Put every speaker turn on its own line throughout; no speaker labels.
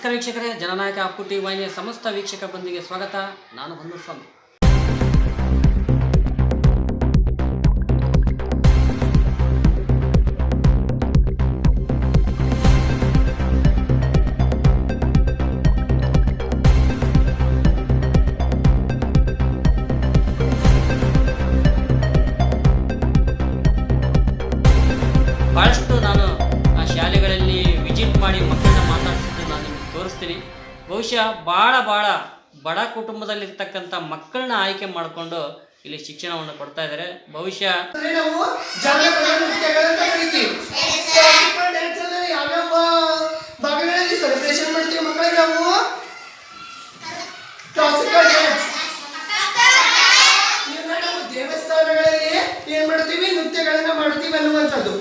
ನಮಸ್ಕಾರ ವೀಕ್ಷಕರೇ ಜನನಾಯಕ ಅಪ್ಪು ಟಿ ವಾಹಿನಿಯ ಸಮಸ್ತ ವೀಕ್ಷಕ ಬಂದಿಗೆ ಸ್ವಾಗತ. ನಾನು ಬಂದು ಬಹುಶಃ ಭಾಳ ಭಾಳ ಬಡ ಕುಟುಂಬದಲ್ಲಿರ್ತಕ್ಕಂಥ ಮಕ್ಕಳನ್ನ ಆಯ್ಕೆ ಮಾಡಿಕೊಂಡು ಇಲ್ಲಿ ಶಿಕ್ಷಣವನ್ನು ಕೊಡ್ತಾ ಇದ್ದಾರೆ. ಬಹುಶಃ
ದೇವಸ್ಥಾನಗಳಲ್ಲಿ ಏನ್ ಮಾಡ್ತೀವಿ? ನೃತ್ಯಗಳನ್ನ ಮಾಡ್ತೀವಿ ಅನ್ನುವಂಥದ್ದು.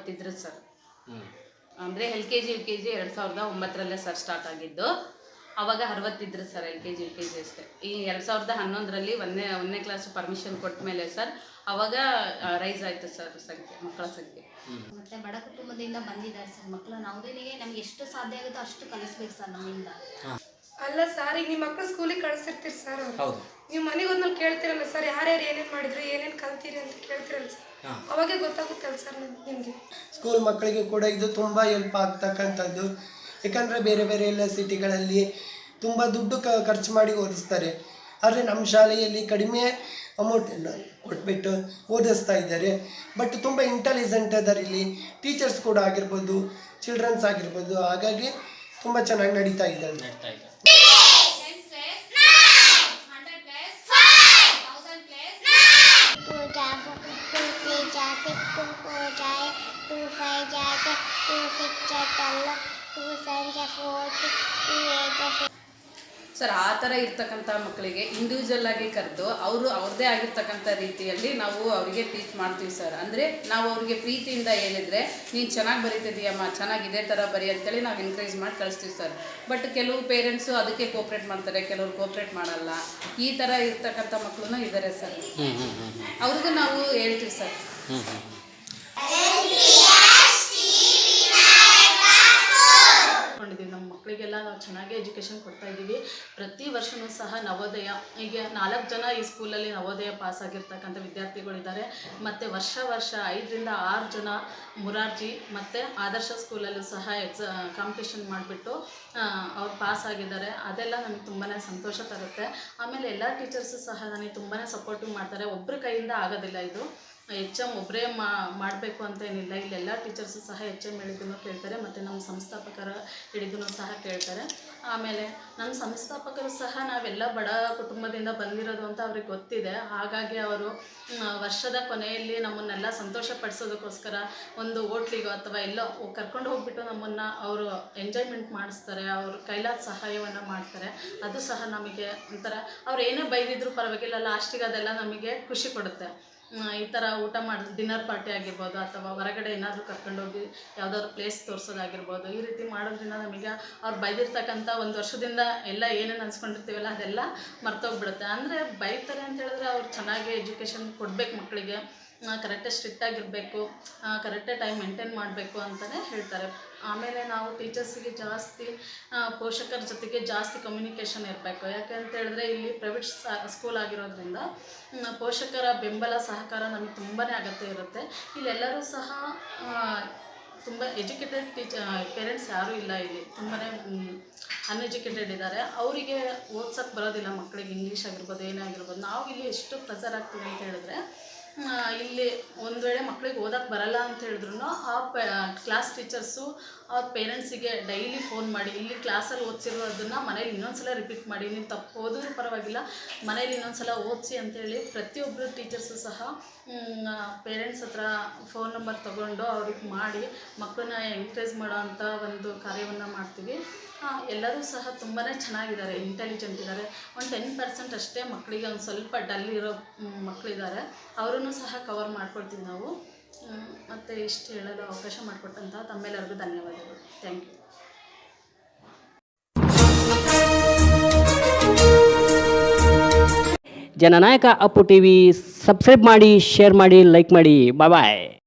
ಅರವತ್ತಿದ್ರು ಸರ್. ಅಂದರೆ L K G U K G ಎರಡು ಸಾವಿರದ ಒಂಬತ್ತರಲ್ಲೇ ಸರ್ ಸ್ಟಾರ್ಟ್ ಆಗಿದ್ದು. ಅವಾಗ ಅರವತ್ತಿದ್ರು sir L K G U K G ಅಷ್ಟೇ. ಈ ಎರಡು ಸಾವಿರದ ಹನ್ನೊಂದರಲ್ಲಿ ಒಂದನೇ ಒಂದನೇ ಕ್ಲಾಸ್ ಪರ್ಮಿಷನ್ ಕೊಟ್ಟ ಮೇಲೆ ಸರ್ ಅವಾಗ ರೈಸ್ ಆಯಿತು ಸರ್ ಸಂಖ್ಯೆ ಮಕ್ಕಳ ಸಂಖ್ಯೆ.
ಮತ್ತೆ ಬಡ ಕುಟುಂಬದಿಂದ ಬಂದಿದ್ದಾರೆ ಸರ್ ಮಕ್ಕಳು. ನಾವುದೇ ನಮ್ಗೆ ಎಷ್ಟು ಸಾಧ್ಯ ಆಗುತ್ತೋ ಅಷ್ಟು ಕಲಿಸ್ಬೇಕು ಸರ್ ನಮ್ಮಿಂದ.
ಅಲ್ಲ ಸರ್ ಈಗ ನಿಮ್ಮ ಮಕ್ಕಳು ಸ್ಕೂಲಿಗೆ ಕಳಿಸಿರ್ತೀರಿ ಸರ್ ನೀವು ಮನೆಗೆ ಹೋದ್ಮೇಲೆ ಕೇಳ್ತಿರಲ್ಲ ಸರ್ ಯಾರ್ಯಾರು ಏನೇನು ಮಾಡಿದ್ರು ಏನೇನು ಕಲ್ತೀರಿ ಅಂತ ಕೇಳ್ತಿರಲ್ಲ ಸರ್ ಅವಾಗೇ ಗೊತ್ತಾಗುತ್ತೆ ಸರ್ ನಿಮಗೆ.
ಸ್ಕೂಲ್ ಮಕ್ಕಳಿಗೆ ಕೂಡ ಇದು ತುಂಬ ಹೆಲ್ಪ್ ಆಗ್ತಕ್ಕಂಥದ್ದು. ಯಾಕಂದರೆ ಬೇರೆ ಬೇರೆ ಎಲ್ಲ ಸಿಟಿಗಳಲ್ಲಿ ತುಂಬ ದುಡ್ಡು ಕ ಖರ್ಚು ಮಾಡಿ ಓದಿಸ್ತಾರೆ. ಆದರೆ ನಮ್ಮ ಶಾಲೆಯಲ್ಲಿ ಕಡಿಮೆ ಅಮೌಂಟ್ ಕೊಟ್ಬಿಟ್ಟು ಓದಿಸ್ತಾ ಇದ್ದಾರೆ. ಬಟ್ ತುಂಬ ಇಂಟೆಲಿಜೆಂಟ್ ಅದಾರೆ ಇಲ್ಲಿ. ಟೀಚರ್ಸ್ ಕೂಡ ಆಗಿರ್ಬೋದು ಚಿಲ್ಡ್ರನ್ಸ್ ಆಗಿರ್ಬೋದು ಹಾಗಾಗಿ ತುಂಬ ಚೆನ್ನಾಗಿ ನಡೀತಾ ಇದ್ದಾರೆ
ನಡೀತಾ ಇದೆ.
ಸರ್ ಆ ಥರ ಇರ್ತಕ್ಕಂಥ ಮಕ್ಕಳಿಗೆ ಇಂಡಿವಿಜುವಲ್ ಆಗಿ ಕರೆದು ಅವರು ಅವ್ರದ್ದೇ ಆಗಿರ್ತಕ್ಕಂಥ ರೀತಿಯಲ್ಲಿ ನಾವು ಅವರಿಗೆ ಟೀಚ್ ಮಾಡ್ತೀವಿ ಸರ್. ಅಂದರೆ ನಾವು ಅವ್ರಿಗೆ ಪ್ರೀತಿಯಿಂದ ಏನಿದ್ರೆ ನೀನು ಚೆನ್ನಾಗಿ ಬರೀತಿದೀಯಮ್ಮ ಚೆನ್ನಾಗಿ ಇದೇ ಥರ ಬರಿ ಅಂತೇಳಿ ನಾವು ಎನ್ಕರೇಜ್ ಮಾಡಿ ಕಳಿಸ್ತೀವಿ ಸರ್. ಬಟ್ ಕೆಲವು ಪೇರೆಂಟ್ಸು ಅದಕ್ಕೆ ಕೋಪ್ರೇಟ್ ಮಾಡ್ತಾರೆ ಕೆಲವರು ಕೋಪ್ರೇಟ್ ಮಾಡಲ್ಲ. ಈ ಥರ ಇರ್ತಕ್ಕಂಥ ಮಕ್ಕಳು ಇದ್ದಾರೆ ಸರ್. ಅವ್ರಿಗೂ ನಾವು ಹೇಳ್ತೀವಿ ಸರ್. ನಾವು ಚೆನ್ನಾಗಿ ಎಜುಕೇಷನ್ ಕೊಡ್ತಾ ಇದ್ದೀವಿ. ಪ್ರತಿ ವರ್ಷವೂ ಸಹ ನವೋದಯ, ಈಗ ನಾಲ್ಕು ಜನ ಈ ಸ್ಕೂಲಲ್ಲಿ ನವೋದಯ ಪಾಸ್ ಆಗಿರ್ತಕ್ಕಂಥ ವಿದ್ಯಾರ್ಥಿಗಳಿದ್ದಾರೆ. ಮತ್ತು ವರ್ಷ ವರ್ಷ ಐದರಿಂದ ಆರು ಜನ ಮುರಾರ್ಜಿ ಮತ್ತು ಆದರ್ಶ ಸ್ಕೂಲಲ್ಲೂ ಸಹ ಎಕ್ಸಾ ಕಾಂಪಿಟೇಷನ್ ಮಾಡಿಬಿಟ್ಟು ಅವ್ರು ಪಾಸ್ ಆಗಿದ್ದಾರೆ. ಅದೆಲ್ಲ ನಮಗೆ ತುಂಬಾ ಸಂತೋಷ ತರುತ್ತೆ. ಆಮೇಲೆ ಎಲ್ಲ ಟೀಚರ್ಸು ಸಹ ನನಗೆ ತುಂಬಾ ಸಪೋರ್ಟಿವ್ ಮಾಡ್ತಾರೆ. ಒಬ್ಬರ ಕೈಯಿಂದ ಆಗೋದಿಲ್ಲ ಇದು. ಎಚ್ ಎಂ ಒಬ್ಬರೇ ಮಾಡಬೇಕು ಅಂತ ಏನಿಲ್ಲ. ಇಲ್ಲೆಲ್ಲ ಟೀಚರ್ಸು ಸಹ ಎಚ್ ಎಂ ಹೇಳಿದ್ದನ್ನು ಕೇಳ್ತಾರೆ, ಮತ್ತು ನಮ್ಮ ಸಂಸ್ಥಾಪಕರ ಹೇಳಿದ್ದನ್ನು ಸಹ ಕೇಳ್ತಾರೆ. ಆಮೇಲೆ ನಮ್ಮ ಸಂಸ್ಥಾಪಕರು ಸಹ ನಾವೆಲ್ಲ ಬಡ ಕುಟುಂಬದಿಂದ ಬಂದಿರೋದು ಅಂತ ಅವ್ರಿಗೆ ಗೊತ್ತಿದೆ. ಹಾಗಾಗಿ ಅವರು ವರ್ಷದ ಕೊನೆಯಲ್ಲಿ ನಮ್ಮನ್ನೆಲ್ಲ ಸಂತೋಷ ಪಡಿಸೋದಕ್ಕೋಸ್ಕರ ಒಂದು ಹೋಟ್ಲಿಗೋ ಅಥವಾ ಎಲ್ಲೋ ಕರ್ಕೊಂಡು ಹೋಗ್ಬಿಟ್ಟು ನಮ್ಮನ್ನು ಅವರು ಎಂಜಾಯ್ಮೆಂಟ್ ಮಾಡಿಸ್ತಾರೆ, ಅವರು ಕೈಲಾದ ಸಹಾಯವನ್ನು ಮಾಡ್ತಾರೆ. ಅದು ಸಹ ನಮಗೆ ಒಂಥರ, ಅವ್ರು ಏನೇ ಬೈದಿದ್ರು ಪರವಾಗಿಲ್ಲ, ಲಾಸ್ಟಿಗೆ ಅದೆಲ್ಲ ನಮಗೆ ಖುಷಿ ಕೊಡುತ್ತೆ. ಈ ಥರ ಊಟ ಮಾಡಿ ಡಿನ್ನರ್ ಪಾರ್ಟಿ ಆಗಿರ್ಬೋದು ಅಥವಾ ಹೊರಗಡೆ ಏನಾದರೂ ಕರ್ಕೊಂಡೋಗಿ ಯಾವುದಾದ್ರು ಪ್ಲೇಸ್ ತೋರಿಸೋದಾಗಿರ್ಬೋದು, ಈ ರೀತಿ ಮಾಡೋದ್ರಿಂದ ನಮಗೆ ಅವ್ರು ಬೈದಿರ್ತಕ್ಕಂಥ ಒಂದು ವರ್ಷದಿಂದ ಎಲ್ಲ ಏನೇನು ಅನ್ಸ್ಕೊಂಡಿರ್ತೀವಲ್ಲ ಅದೆಲ್ಲ ಮರ್ತೋಗ್ಬಿಡುತ್ತೆ. ಅಂದರೆ ಬೈತಾರೆ ಅಂತ ಹೇಳಿದ್ರೆ ಅವ್ರು ಚೆನ್ನಾಗಿ ಎಜುಕೇಷನ್ ಕೊಡ್ಬೇಕು ಮಕ್ಕಳಿಗೆ ಕರೆಕ್ಟಾಗಿ ಸ್ಟ್ರಿಕ್ಟಾಗಿರಬೇಕು ಕರೆಕ್ಟಾಗಿ ಟೈಮ್ ಮೇಂಟೈನ್ ಮಾಡಬೇಕು ಅಂತಲೇ ಹೇಳ್ತಾರೆ. ಆಮೇಲೆ ನಾವು ಟೀಚರ್ಸಿಗೆ ಜಾಸ್ತಿ ಪೋಷಕರ ಜೊತೆಗೆ ಜಾಸ್ತಿ ಕಮ್ಯುನಿಕೇಷನ್ ಇರಬೇಕು. ಯಾಕೆ ಅಂತ ಹೇಳಿದ್ರೆ ಇಲ್ಲಿ ಪ್ರೈವೇಟ್ ಸ್ಕೂಲ್ ಆಗಿರೋದ್ರಿಂದ ಪೋಷಕರ ಬೆಂಬಲ, ಸಹಕಾರ ನಮಗೆ ತುಂಬಾ ಅಗತ್ಯ ಇರುತ್ತೆ. ಇಲ್ಲೆಲ್ಲರೂ ಸಹ ತುಂಬ ಎಜುಕೇಟೆಡ್ ಟೀಚ ಪೇರೆಂಟ್ಸ್ ಯಾರೂ ಇಲ್ಲ ಇಲ್ಲಿ. ತುಂಬಾ ಅನ್ಎಜುಕೇಟೆಡ್ ಇದ್ದಾರೆ. ಅವರಿಗೆ ಓದ್ಸೋಕ್ಕೆ ಬರೋದಿಲ್ಲ ಮಕ್ಕಳಿಗೆ ಇಂಗ್ಲೀಷ್ ಆಗಿರ್ಬೋದು, ಏನೇ ಆಗಿರ್ಬೋದು. ನಾವು ಇಲ್ಲಿ ಎಷ್ಟು ಪ್ರೆಸರ್ ಆಗ್ತೀವಿ ಅಂತ ಹೇಳಿದ್ರೆ ಇಲ್ಲಿ ಒಂದು ವೇಳೆ ಮಕ್ಳಿಗೆ ಓದಕ್ಕೆ ಬರಲ್ಲ ಅಂತ ಹೇಳಿದ್ರು ಆ ಕ್ಲಾಸ್ ಟೀಚರ್ಸು ಅವ್ರ ಪೇರೆಂಟ್ಸಿಗೆ ಡೈಲಿ ಫೋನ್ ಮಾಡಿ, ಇಲ್ಲಿ ಕ್ಲಾಸಲ್ಲಿ ಓದಿಸಿರೋದನ್ನು ಮನೇಲಿ ಇನ್ನೊಂದ್ಸಲ ರಿಪೀಟ್ ಮಾಡಿ ನೀವು ತಪ್ಪು, ಓದಿದ್ರು ಪರವಾಗಿಲ್ಲ, ಮನೇಲಿ ಇನ್ನೊಂದ್ಸಲ ಓದಿಸಿ ಅಂತೇಳಿ ಪ್ರತಿಯೊಬ್ಬರು ಟೀಚರ್ಸು ಸಹ ಪೇರೆಂಟ್ಸ್ ಹತ್ರ ಫೋನ್ ನಂಬರ್ ತೊಗೊಂಡು ಅವ್ರಿಗೆ ಮಾಡಿ ಮಕ್ಕಳನ್ನ ಎಂಕರೇಜ್ ಮಾಡೋ ಅಂಥ ಒಂದು ಕಾರ್ಯವನ್ನು ಮಾಡ್ತೀವಿ. ಎಲ್ಲರೂ ಸಹ ತುಂಬಾ ಚೆನ್ನಾಗಿದ್ದಾರೆ ಇಂಟೆಲಿಜೆಂಟ್ ಇದ್ದಾರೆ. ಒಂದು ಟೆನ್ ಪರ್ಸೆಂಟ್ ಅಷ್ಟೇ ಮಕ್ಕಳಿಗೆ ಒಂದು ಸ್ವಲ್ಪ ಡಲ್ ಇರೋ ಮಕ್ಕಳಿದ್ದಾರೆ ಅವರನ್ನು ಸಹ ಕವರ್ ಮಾಡ್ಕೊಳ್ತೀವಿ ನಾವು. ಮತ್ತು ಇಷ್ಟು ಹೇಳಲು ಅವಕಾಶ ಮಾಡಿಕೊಟ್ಟಂಥ ತಮ್ಮೆಲ್ಲರಿಗೂ ಧನ್ಯವಾದಗಳು. ಥ್ಯಾಂಕ್ ಯು
ಜನನಾಯಕ ಅಪ್ಪು ಟಿ ವಿ ಸಬ್ಸ್ಕ್ರೈಬ್ ಮಾಡಿ ಶೇರ್ ಮಾಡಿ ಲೈಕ್ ಮಾಡಿ. ಬಾಯ್